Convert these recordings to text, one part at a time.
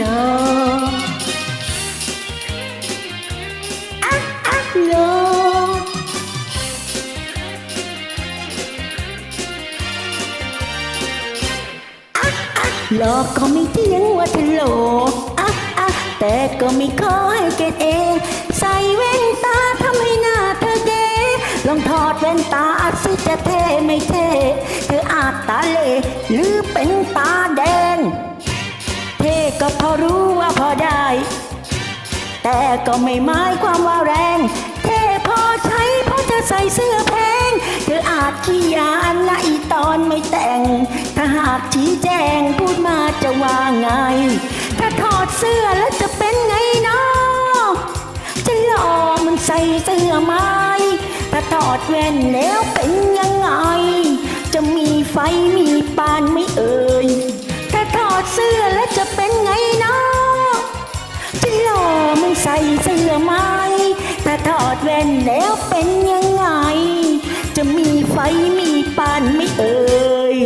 ลอะอะโลอะอะหลอกก็ไม่เที่ยงว่าเธอหลอะอะแต่ก็ไม่ขอให้เกตเอง ใส่แว่นตาทำให้หน้าเธอเก๋ลองถอดแว่นตาสิจะเท่ไม่เท่ เธออาจตาเลหรือเป็นตาแด ก็พอรู้ว่าพอได้ แต่ก็ไม่หมายความว่าแรง เท่พอใช้เพราะเธอใส่เสื้อแพง เธออาจขี้ยาอันละอีตอนไม่แต่ง ถ้าหากชี้แจงพูดมาจะว่าไง ถ้าถอดเสื้อแล้วจะเป็นไงเนาะจะหล่อมันใส่เสื้อไหมถ้าถอดแว่นแล้วเป็นยังไง จะมีไฟมีปานไม่เอ่ยถ้าถอดเสื้อ ใส่เสื้อไหมถ้าถอดแว่นแล้วเป็นยังไง จะมีไฟมีปานไม่เอ่ย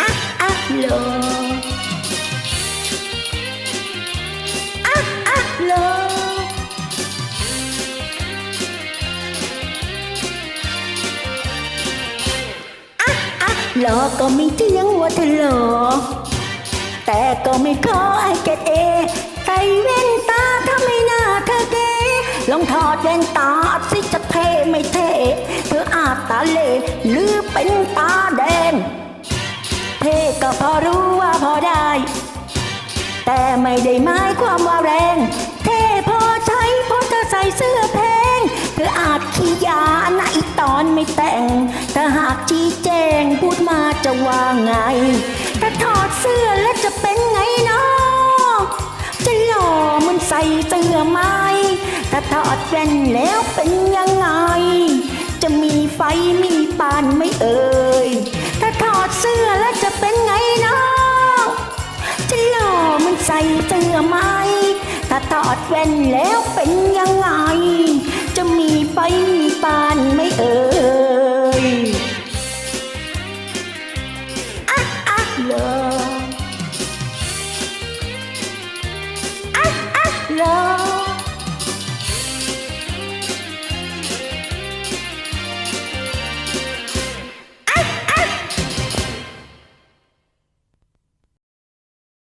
อะอะโล อะโลก็ไม่เที่ยงว่าเธอโลอกแต่ก็ไม่ขอให้แกเอใส่แว่นตาถ้าไม่น่าเธอเก๋ลองถอดแว่นตาสิจะเท่ไม่เท่เธออาจตาเหลหรือเป็นตาแดง เท่ก็พอรู้ว่าพอได้ แต่ไม่ได้หมายความว่าแรงเท่ อาจขี้ยาในตอนไม่แต่ง ถ้าหากชี้แจงพูดมาจะว่าไง ถ้าถอดเสื้อแล้วจะเป็นไงเนาะจะหล่อมันใส่เสื้อไหมถ้าถอดแว่นแล้วเป็นยังไง จะมีไฟมีปานไม่เอ่ย ถ้าถอดเสื้อแล้วจะเป็นไงเนาะจะหล่อมันใส่เสื้อไหมถ้าถอดแว่นแล้วเป็นยังไง จะมีไฟ love.